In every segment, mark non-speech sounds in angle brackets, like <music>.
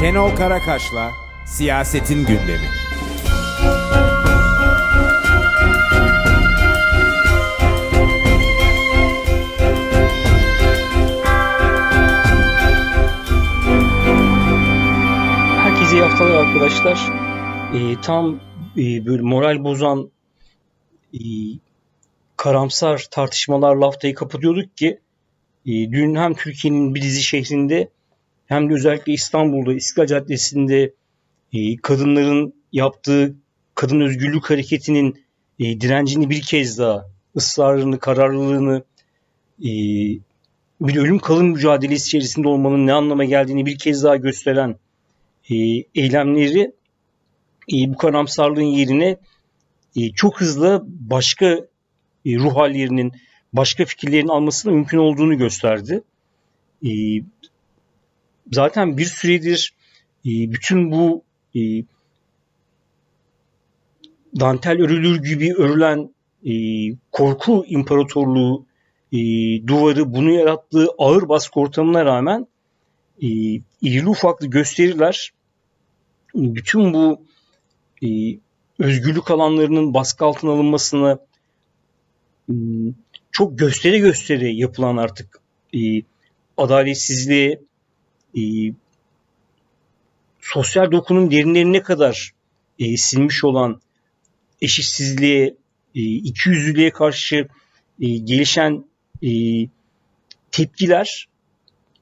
Şenol Karakaş'la Siyasetin Gündemi. Herkese iyi haftalar arkadaşlar. Ee, tam e, böyle moral bozan e, karamsar tartışmalarla haftayı kapatıyorduk ki e, dün hem Türkiye'nin bir dizi şehrinde hem de özellikle İstanbul'da İstiklal Caddesi'nde e, kadınların yaptığı kadın özgürlük hareketinin e, direncini bir kez daha ısrarını, kararlılığını e, bir ölüm kalım mücadelesi içerisinde olmanın ne anlama geldiğini bir kez daha gösteren e, eylemleri e, bu karamsarlığın yerine e, çok hızlı başka e, ruh hallerinin, başka fikirlerin almasının mümkün olduğunu gösterdi. E, zaten bir süredir e, bütün bu e, dantel örülür gibi örülen e, korku imparatorluğu e, duvarı bunu yarattığı ağır baskı ortamına rağmen e, irili ufaklı gösteriler bütün bu e, özgürlük alanlarının baskı altına alınmasına m, çok gösteri gösteri yapılan artık e, adaletsizliğe e, sosyal dokunun derinlerine kadar e, silmiş olan eşitsizliğe, e, ikiyüzlülüğe karşı e, gelişen e, tepkiler,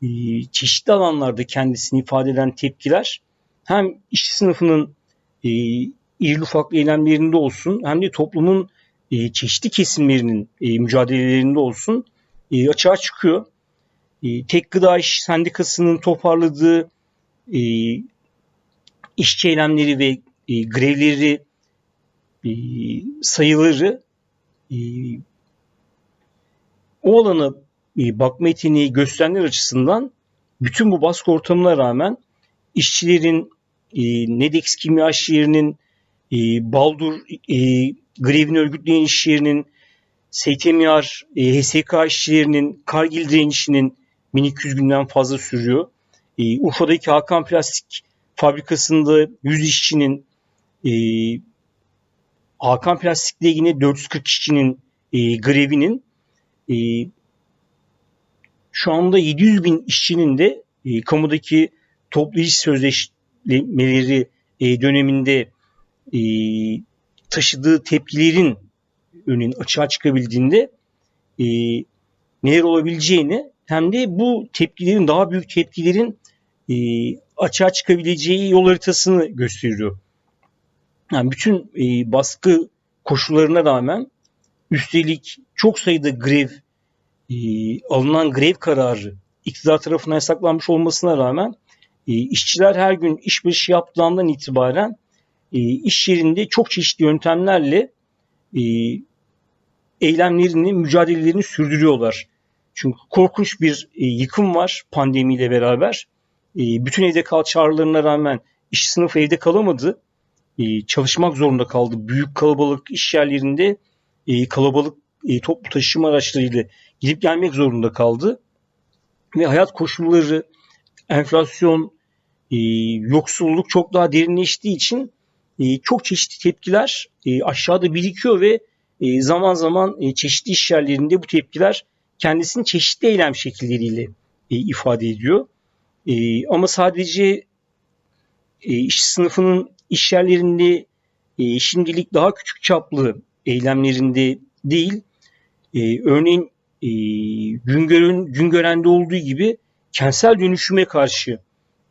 e, çeşitli alanlarda kendisini ifade eden tepkiler hem işçi sınıfının e, irili ufaklı eylemlerinde olsun hem de toplumun e, çeşitli kesimlerinin e, mücadelelerinde olsun e, açığa çıkıyor. E, Tek Gıda İş Sendikası'nın toparladığı e, işçi eylemleri ve e, grevleri e, sayıları e, o alana e, bakma yeteneği gösterenler açısından bütün bu baskı ortamına rağmen işçilerin e, Nedex Kimya İş Yeri'nin e, Baldur e, grevini örgütleyen iş yerinin STMR, e, HSK işçilerinin Kargil direnişinin 1200 günden fazla sürüyor. E, Urfa'daki Hakan Plastik fabrikasında 100 işçinin e, Hakan Plastik'te yine 440 işçinin e, grevinin e, şu anda 700 bin işçinin de e, kamudaki toplu iş sözleşmeleri e, döneminde e, taşıdığı tepkilerin önün açığa çıkabildiğinde e, neler olabileceğini hem de bu tepkilerin daha büyük tepkilerin e, açığa çıkabileceği yol haritasını gösteriyor. Yani bütün e, baskı koşullarına rağmen üstelik çok sayıda grev e, alınan grev kararı iktidar tarafından yasaklanmış olmasına rağmen e, işçiler her gün işbaşı yaptığından itibaren e, iş yerinde çok çeşitli yöntemlerle e, eylemlerini, mücadelelerini sürdürüyorlar. Çünkü korkunç bir e, yıkım var pandemiyle beraber. E, bütün evde kal çağrılarına rağmen iş sınıfı evde kalamadı. E, çalışmak zorunda kaldı. Büyük kalabalık iş yerlerinde kalabalık toplu taşıma araçlarıyla gidip gelmek zorunda kaldı. Ve hayat koşulları, enflasyon, yoksulluk çok daha derinleştiği için çok çeşitli tepkiler aşağıda birikiyor ve zaman zaman çeşitli iş yerlerinde bu tepkiler kendisini çeşitli eylem şekilleriyle e, ifade ediyor. E, ama sadece e, iş sınıfının iş yerlerinde e, şimdilik daha küçük çaplı eylemlerinde değil, e, örneğin e, Güngör'ün Güngören'de olduğu gibi kentsel dönüşüme karşı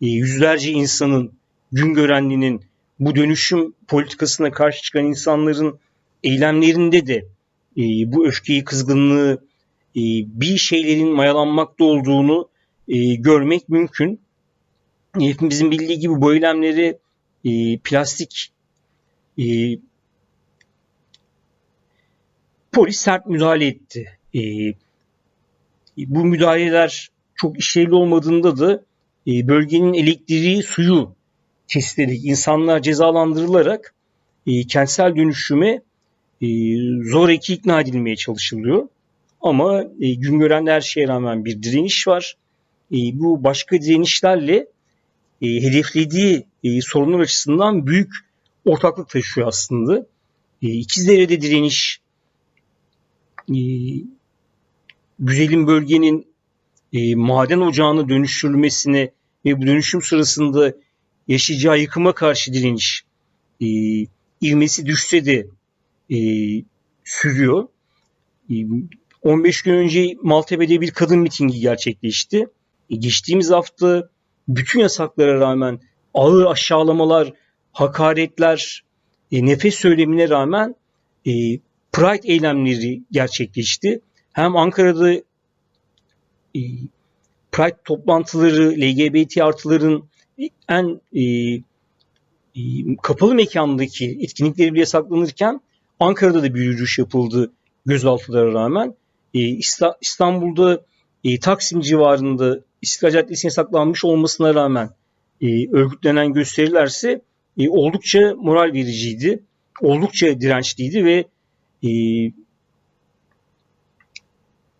e, yüzlerce insanın Güngörenli'nin bu dönüşüm politikasına karşı çıkan insanların eylemlerinde de e, bu öfkeyi, kızgınlığı, bir şeylerin mayalanmakta olduğunu e, görmek mümkün. E, hepimizin bildiği gibi bu eylemleri e, plastik e, polis sert müdahale etti. E, bu müdahaleler çok işlevli olmadığında da e, bölgenin elektriği, suyu kesilerek, insanlar cezalandırılarak e, kentsel dönüşüme e, zoraki ikna edilmeye çalışılıyor. Ama e, Güngören'de her şeye rağmen bir direniş var. E, bu başka direnişlerle e, hedeflediği e, sorunlar açısından büyük ortaklık taşıyor aslında. E, İkizdere'de direniş, e, güzelim bölgenin e, maden ocağına dönüştürülmesine ve bu dönüşüm sırasında yaşayacağı yıkıma karşı direniş e, ivmesi düşse de e, sürüyor. E, 15 gün önce Maltepe'de bir kadın mitingi gerçekleşti. E, geçtiğimiz hafta bütün yasaklara rağmen ağır aşağılamalar, hakaretler, e, nefes söylemine rağmen e, Pride eylemleri gerçekleşti. Hem Ankara'da Pride toplantıları, LGBT artıların en kapalı mekandaki etkinlikleri bile yasaklanırken Ankara'da da bir yürüyüş yapıldı gözaltılara rağmen. E, İsta- İstanbul'da e, Taksim civarında İstiklal Caddesi'ne saklanmış olmasına rağmen e, örgütlenen gösterilerse e, oldukça moral vericiydi. Oldukça dirençliydi ve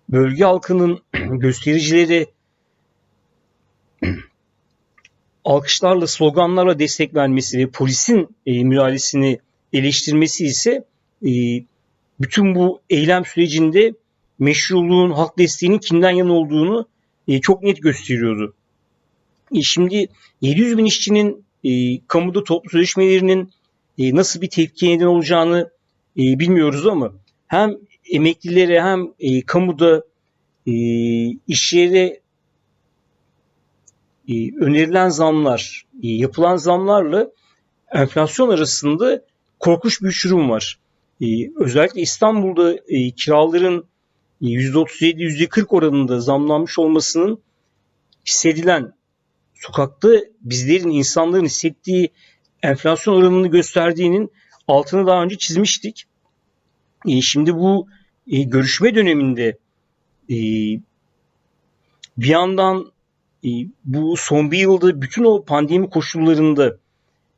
bölge halkının <clears throat> göstericileri <clears throat> alkışlarla, sloganlarla destek vermesi ve polisin e, müdahalesini eleştirmesi ise bütün bu eylem sürecinde meşruluğun, halk desteğinin kimden yana olduğunu e, çok net gösteriyordu. E, şimdi 700 bin işçinin e, kamuda toplu sözleşmelerinin e, nasıl bir tepki neden olacağını e, bilmiyoruz ama hem emeklilere hem e, kamuda e, işyere e, önerilen zamlar, e, yapılan zamlarla enflasyon arasında korkunç bir uçurum var. E, özellikle İstanbul'da e, kiraların %37-%40 oranında zamlanmış olmasının hissedilen sokakta bizlerin, insanların hissettiği enflasyon oranını gösterdiğinin altını daha önce çizmiştik. E, şimdi bu e, görüşme döneminde e, bir yandan e, bu son bir yılda bütün o pandemi koşullarında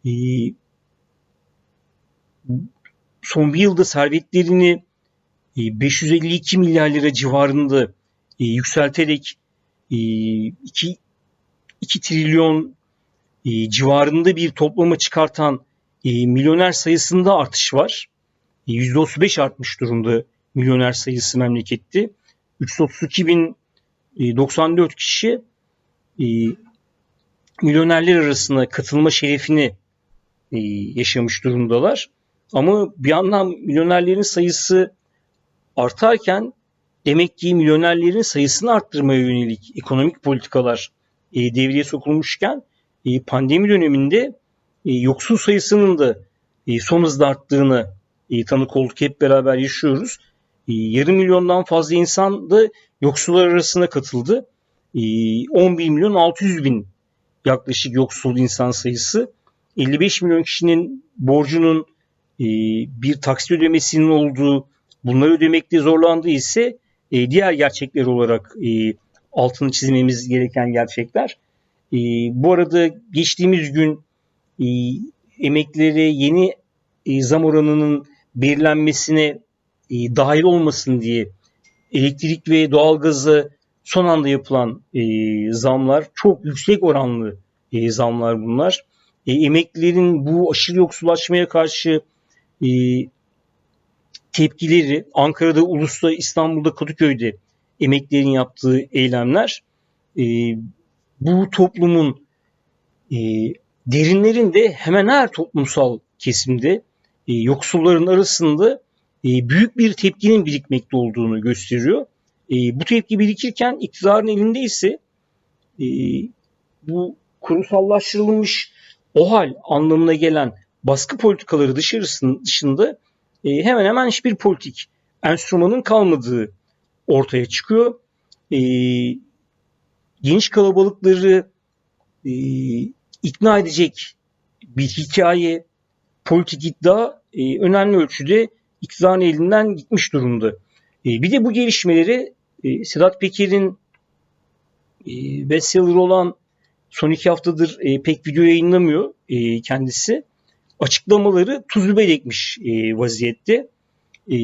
e, son bir yılda servetlerini 552 milyar lira civarında e, yükselterek e, 2, 2 trilyon e, civarında bir toplama çıkartan e, milyoner sayısında artış var. E, %35 artmış durumda milyoner sayısı memlekette. 332 bin e, 94 kişi e, milyonerler arasına katılma şerefini e, yaşamış durumdalar. Ama bir yandan milyonerlerin sayısı artarken demek ki milyonerlerin sayısını arttırmaya yönelik ekonomik politikalar e, devreye sokulmuşken e, pandemi döneminde e, yoksul sayısının da e, son hızda arttığını e, tanık olduk hep beraber yaşıyoruz. E, yarım milyondan fazla insan da yoksullar arasına katıldı. E, 11 milyon 600 bin yaklaşık yoksul insan sayısı. 55 milyon kişinin borcunun e, bir taksit ödemesinin olduğu, bunları ödemekte zorlandığı ise e, diğer gerçekler olarak e, altını çizmemiz gereken gerçekler. E, bu arada geçtiğimiz gün e, emeklilere yeni e, zam oranının belirlenmesine e, dahil olmasın diye elektrik ve doğalgazı son anda yapılan e, zamlar çok yüksek oranlı e, zamlar bunlar. E, emeklilerin bu aşırı yoksullaşmaya karşı e, tepkileri Ankara'da, Ulus'ta, İstanbul'da, Kadıköy'de emeklilerin yaptığı eylemler e, bu toplumun e, derinlerinde hemen her toplumsal kesimde e, yoksulların arasında e, büyük bir tepkinin birikmekte olduğunu gösteriyor. E, bu tepki birikirken iktidarın elinde ise e, bu kurumsallaştırılmış o hal anlamına gelen baskı politikaları dışarısının dışında e, hemen hemen hiçbir politik enstrümanın kalmadığı ortaya çıkıyor. E, geniş kalabalıkları e, ikna edecek bir hikaye, politik iddia e, önemli ölçüde iktidarın elinden gitmiş durumda. E, bir de bu gelişmeleri e, Sedat Peker'in e, bestseller olan son iki haftadır e, pek video yayınlamıyor e, kendisi. Açıklamaları tuz biber ekmiş e, vaziyette. E,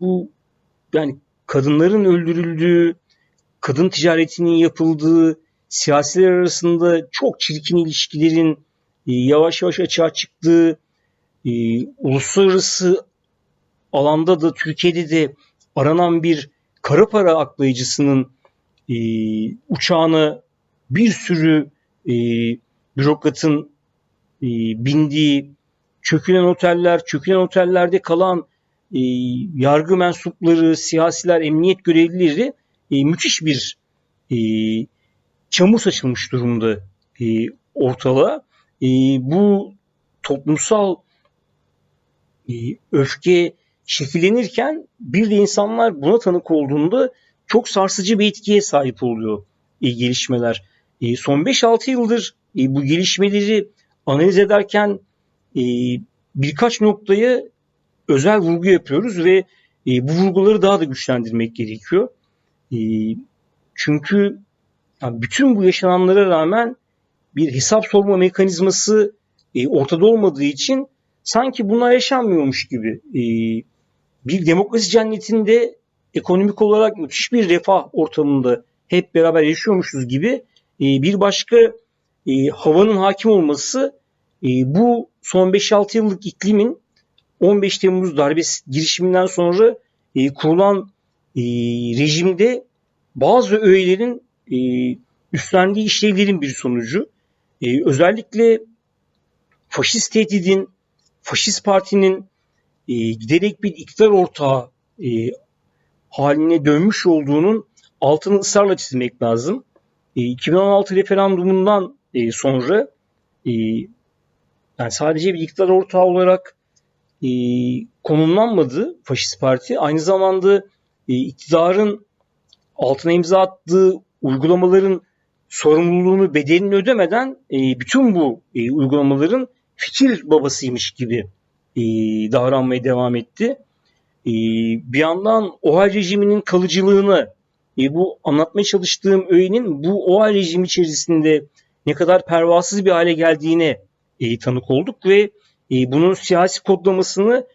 bu yani kadınların öldürüldüğü, kadın ticaretinin yapıldığı, siyasiler arasında çok çirkin ilişkilerin e, yavaş yavaş açığa çıktığı, e, uluslararası alanda da Türkiye'de de aranan bir kara para aklayıcısının e, uçağına bir sürü e, bürokratın e, bindiği çökülen oteller, çökülen otellerde kalan e, yargı mensupları, siyasiler, emniyet görevlileri e, müthiş bir e, çamur saçılmış durumda e, ortalığa. E, bu toplumsal e, öfke şekillenirken bir de insanlar buna tanık olduğunda çok sarsıcı bir etkiye sahip oluyor e, gelişmeler. E, son 5-6 yıldır e, bu gelişmeleri analiz ederken e, birkaç noktaya özel vurgu yapıyoruz ve e, bu vurguları daha da güçlendirmek gerekiyor. E, çünkü yani bütün bu yaşananlara rağmen bir hesap sorma mekanizması e, ortada olmadığı için sanki bunlar yaşanmıyormuş gibi e, bir demokrasi cennetinde ekonomik olarak müthiş bir refah ortamında hep beraber yaşıyormuşuz gibi e, bir başka e, havanın hakim olması e, bu son 5-6 yıllık iklimin 15 Temmuz darbe girişiminden sonra e, kurulan e, rejimde bazı öğelerin e, üstlendiği işlevlerin bir sonucu. E, özellikle faşist tehdidin, faşist partinin e, giderek bir iktidar ortağı e, haline dönmüş olduğunun altını ısrarla çizmek lazım. E, 2016 referandumundan e, sonra e, yani sadece bir iktidar ortağı olarak e, konumlanmadı faşist parti. Aynı zamanda e, iktidarın altına imza attığı uygulamaların sorumluluğunu bedelini ödemeden e, bütün bu e, uygulamaların fikir babasıymış gibi e, davranmaya devam etti. E, bir yandan OHAL rejiminin kalıcılığını e, bu anlatmaya çalıştığım öğenin bu OHAL rejimi içerisinde ne kadar pervasız bir hale geldiğine e, tanık olduk ve e, bunun siyasi kodlamasını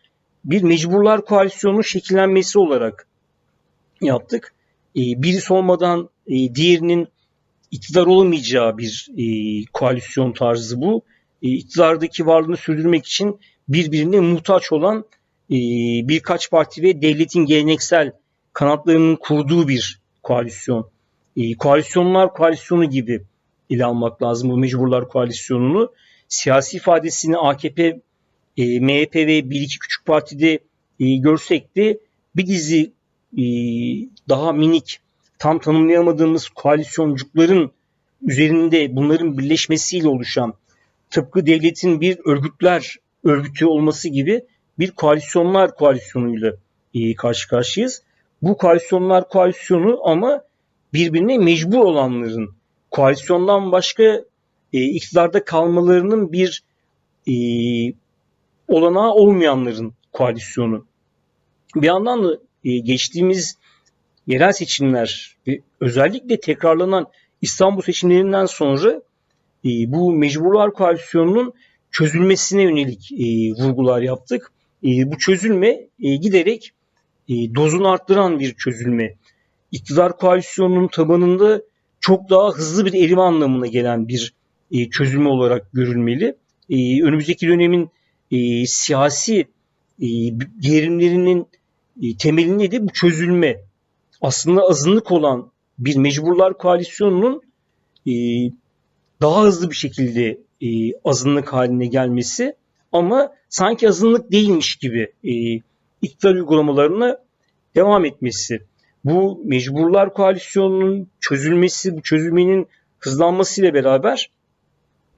bir mecburlar koalisyonunun şekillenmesi olarak yaptık. E, birisi olmadan e, diğerinin iktidar olamayacağı bir e, koalisyon tarzı bu. E, iktidardaki varlığını sürdürmek için birbirine muhtaç olan e, birkaç parti ve devletin geleneksel kanatlarının kurduğu bir koalisyon. E, koalisyonlar koalisyonu gibi ele almak lazım bu mecburlar koalisyonunu. Siyasi ifadesini AKP, e, MHP ve bir iki küçük partide e, görsek de bir dizi e, daha minik tam tanımlayamadığımız koalisyoncukların üzerinde bunların birleşmesiyle oluşan tıpkı devletin bir örgütler örgütü olması gibi bir koalisyonlar koalisyonuyla e, karşı karşıyayız. Bu koalisyonlar koalisyonu ama birbirine mecbur olanların koalisyondan başka e, iktidarda kalmalarının bir e, olanağı olmayanların koalisyonu. Bir yandan da e, geçtiğimiz yerel seçimler ve özellikle tekrarlanan İstanbul seçimlerinden sonra e, bu mecburlar koalisyonunun çözülmesine yönelik e, vurgular yaptık. E, bu çözülme e, giderek e, dozunu arttıran bir çözülme. İktidar koalisyonunun tabanında çok daha hızlı bir erime anlamına gelen bir e, çözülme olarak görülmeli. E, önümüzdeki dönemin e, siyasi e, gerilimlerinin e, temelinde de bu çözülme. Aslında azınlık olan bir mecburlar koalisyonunun e, daha hızlı bir şekilde e, azınlık haline gelmesi ama sanki azınlık değilmiş gibi e, iktidar uygulamalarına devam etmesi. Bu mecburlar koalisyonunun çözülmesi, bu çözülmenin hızlanmasıyla beraber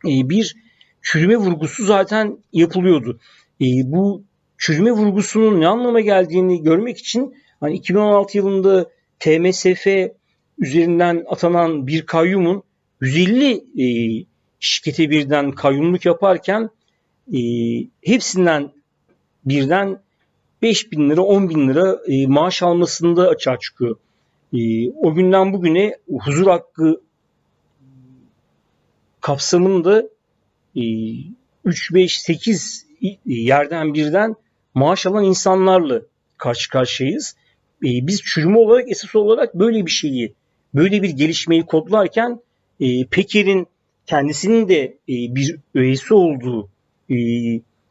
e, bir çürüme vurgusu zaten yapılıyordu. E, bu çürüme vurgusunun ne anlama geldiğini görmek için hani 2016 yılında TMSF üzerinden atanan bir kayyumun 150 e, şirkete birden kayyumluk yaparken e, hepsinden birden 5 bin lira 10 bin lira e, maaş almasında açığa çıkıyor. E, o günden bugüne huzur hakkı kapsamında e, 3, 5, 8 yerden birden maaş alan insanlarla karşı karşıyayız. E, biz çürüme olarak esas olarak böyle bir şeyi, böyle bir gelişmeyi kodlarken e, Peker'in kendisinin de e, bir üyesi olduğu e,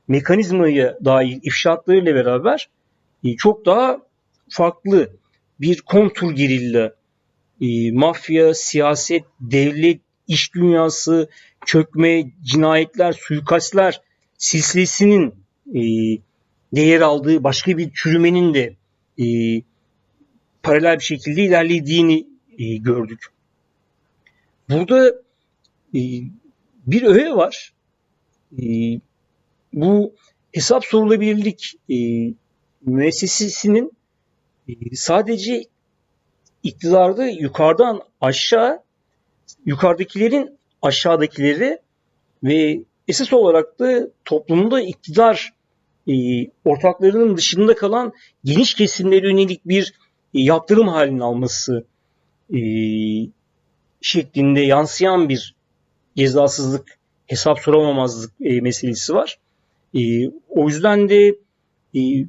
mekanizmaya dair ifşaatlarıyla beraber e, çok daha farklı bir kontur gerilla, e, mafya, siyaset, devlet, iş dünyası, çökme, cinayetler, suikastler silsilesinin e, değer aldığı başka bir çürümenin de e, paralel bir şekilde ilerlediğini e, gördük. Burada e, bir öğe var. E, bu hesap sorulabilirlik e, müessesesinin e, sadece iktidarda yukarıdan aşağı yukarıdakilerin aşağıdakileri ve esas olarak da toplumda iktidar e, ortaklarının dışında kalan geniş kesimlere yönelik bir e, yaptırım halini alması e, şeklinde yansıyan bir cezasızlık, hesap soramamazlık e, meselesi var. E, o yüzden de e,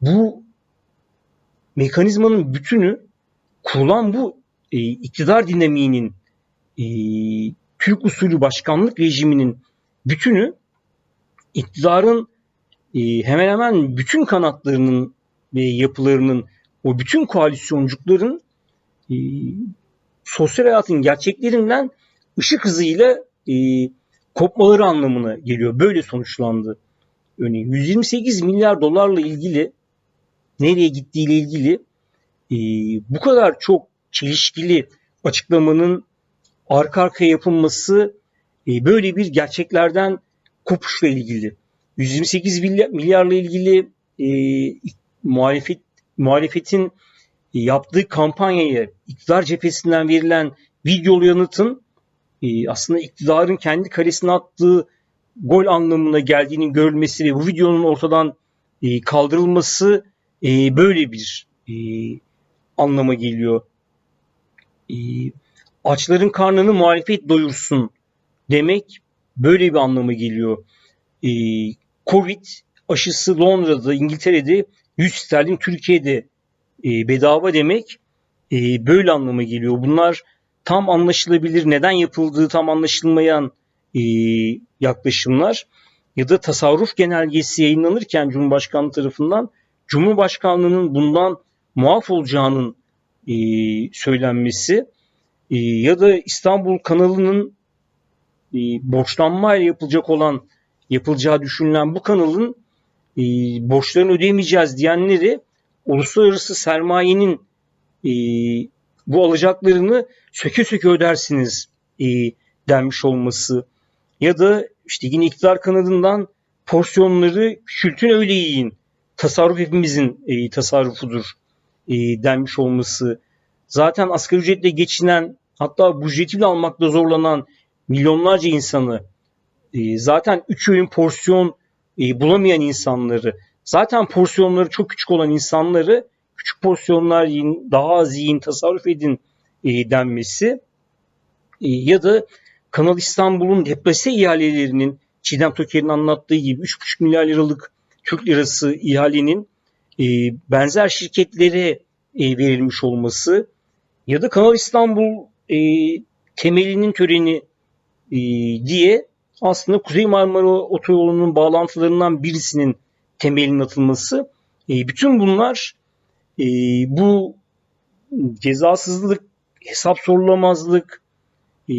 bu mekanizmanın bütünü kurulan bu e, iktidar dinamiğinin e, Türk usulü başkanlık rejiminin bütünü iktidarın e, hemen hemen bütün kanatlarının ve yapılarının o bütün koalisyoncukların e, sosyal hayatın gerçeklerinden ışık hızıyla e, kopmaları anlamına geliyor. Böyle sonuçlandı. Örneğin 128 milyar dolarla ilgili nereye gittiğiyle ilgili e, bu kadar çok çelişkili açıklamanın arka arkaya yapılması e, böyle bir gerçeklerden kopuşla ilgili. 128 milyar, milyarla ilgili e, muhalefet muhalefetin e, yaptığı kampanyaya iktidar cephesinden verilen videolu yanıtın e, aslında iktidarın kendi karesine attığı gol anlamına geldiğinin görülmesi ve bu videonun ortadan e, kaldırılması e, böyle bir e, anlama geliyor. E, açların karnını muhalefet doyursun demek böyle bir anlama geliyor. E, Covid aşısı Londra'da, İngiltere'de 100 sterlin Türkiye'de e, bedava demek e, böyle anlama geliyor. Bunlar tam anlaşılabilir, neden yapıldığı tam anlaşılmayan e, yaklaşımlar ya da tasarruf genelgesi yayınlanırken Cumhurbaşkanlığı tarafından Cumhurbaşkanlığının bundan muaf olacağının e, söylenmesi e, ya da İstanbul kanalının e, borçlanmayla yapılacak olan yapılacağı düşünülen bu kanalın e, borçlarını ödeyemeyeceğiz diyenleri uluslararası sermayenin e, bu alacaklarını söke söke ödersiniz e, denmiş olması ya da işte yine iktidar kanadından porsiyonları küçültün öyle yiyin. Tasarruf hepimizin e, tasarrufudur e, denmiş olması. Zaten asgari ücretle geçinen hatta bu ücreti bile almakta zorlanan milyonlarca insanı e, zaten 3 öğün porsiyon e, bulamayan insanları zaten porsiyonları çok küçük olan insanları küçük porsiyonlar yiyin, daha az yiyin, tasarruf edin e, denmesi e, ya da Kanal İstanbul'un deplase ihalelerinin Çiğdem Toker'in anlattığı gibi 3,5 milyar liralık Türk lirası ihalenin e, benzer şirketlere e, verilmiş olması ya da Kanal İstanbul e, temelinin töreni e, diye aslında Kuzey Marmara Otoyolu'nun bağlantılarından birisinin temelinin atılması. E, bütün bunlar e, bu cezasızlık, hesap sorulamazlık, e,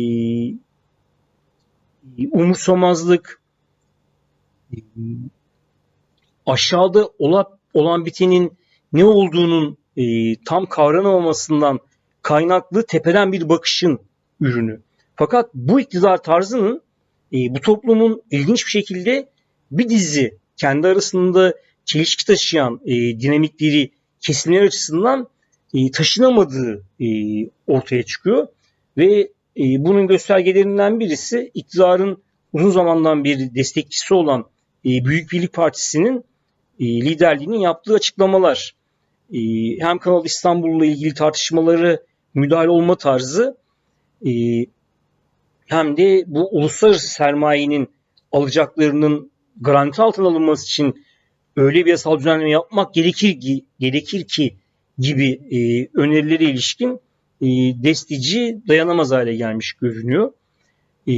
umursamazlık, e, aşağıda olan, olan bitenin ne olduğunun e, tam kavranamamasından kaynaklı tepeden bir bakışın ürünü. Fakat bu iktidar tarzının e, bu toplumun ilginç bir şekilde bir dizi kendi arasında çelişki taşıyan e, dinamikleri kesimler açısından e, taşınamadığı e, ortaya çıkıyor ve e, bunun göstergelerinden birisi iktidarın uzun zamandan beri destekçisi olan e, Büyük Birlik Partisi'nin e, liderliğinin yaptığı açıklamalar. E, hem Kanal İstanbul'la ilgili tartışmaları müdahale olma tarzı e, hem de bu uluslararası sermayenin alacaklarının garanti altına alınması için öyle bir yasal düzenleme yapmak gerekir ki gerekir ki gibi e, önerilere ilişkin e, destici dayanamaz hale gelmiş görünüyor. E,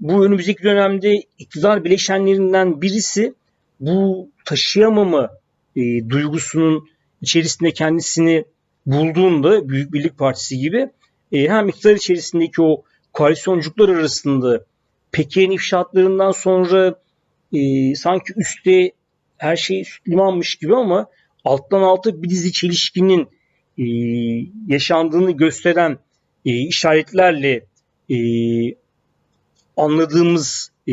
bu önümüzdeki dönemde iktidar bileşenlerinden birisi bu taşıyamama e, duygusunun içerisinde kendisini bulduğunda Büyük Birlik Partisi gibi e, hem iktidar içerisindeki o koalisyoncuklar arasında Pekin ifşaatlarından sonra e, sanki üstte her şey süt limanmış gibi ama alttan alta bir dizi çelişkinin e, yaşandığını gösteren e, işaretlerle e, anladığımız e,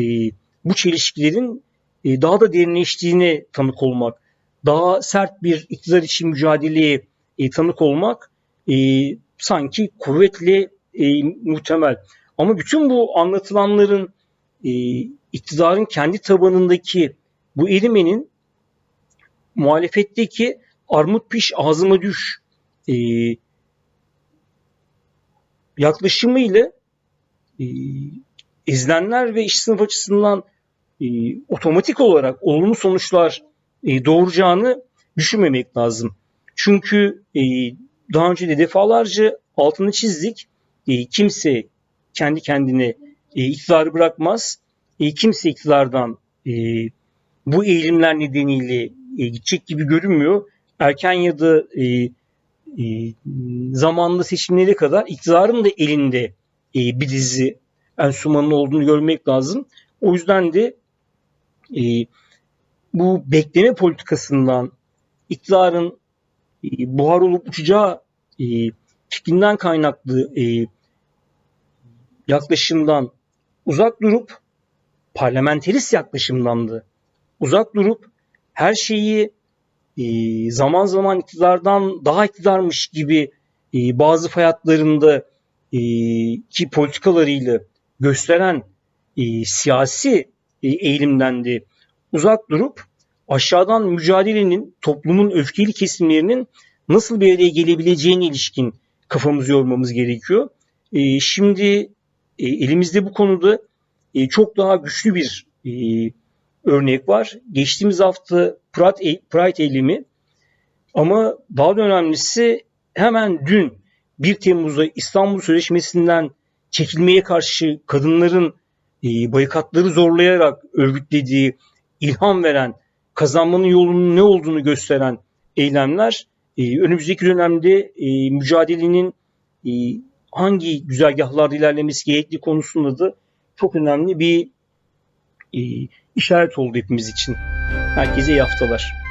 bu çelişkilerin e, daha da derinleştiğine tanık olmak, daha sert bir iktidar için mücadeleye e, tanık olmak e, sanki kuvvetle e, muhtemel. Ama bütün bu anlatılanların e, iktidarın kendi tabanındaki bu erimenin muhalefetteki armut piş ağzıma düş e, yaklaşımıyla e, izlenenler ve iş sınıf açısından e, otomatik olarak olumlu sonuçlar e, doğuracağını düşünmemek lazım. Çünkü e, daha önce de defalarca altını çizdik. E, kimse kendi kendine e, iktidarı bırakmaz. E, kimse iktidardan e, bu eğilimler nedeniyle e, gidecek gibi görünmüyor. Erken ya da e, e, zamanlı seçimlere kadar iktidarın da elinde e, bir dizi enstrümanın olduğunu görmek lazım. O yüzden de e, bu bekleme politikasından iktidarın e, buhar olup uçacağı e, fikrinden kaynaklı e, yaklaşımdan uzak durup parlamenterist yaklaşımdan da uzak durup her şeyi e, zaman zaman iktidardan daha iktidarmış gibi e, bazı fayatlarında e, ki politikalarıyla gösteren e, siyasi e, eğilimden de uzak durup aşağıdan mücadelenin toplumun öfkeli kesimlerinin nasıl bir araya gelebileceğine ilişkin kafamızı yormamız gerekiyor. E, şimdi e, elimizde bu konuda e, çok daha güçlü bir e, örnek var. Geçtiğimiz hafta Pride, Pride eylemi ama daha da önemlisi hemen dün 1 Temmuz'da İstanbul Sözleşmesi'nden çekilmeye karşı kadınların e, barikatları zorlayarak örgütlediği, ilham veren, kazanmanın yolunun ne olduğunu gösteren eylemler e, önümüzdeki dönemde e, mücadelenin e, hangi güzergahlarda ilerlemesi gerektiği konusunda da çok önemli bir e, işaret oldu hepimiz için. Herkese iyi haftalar.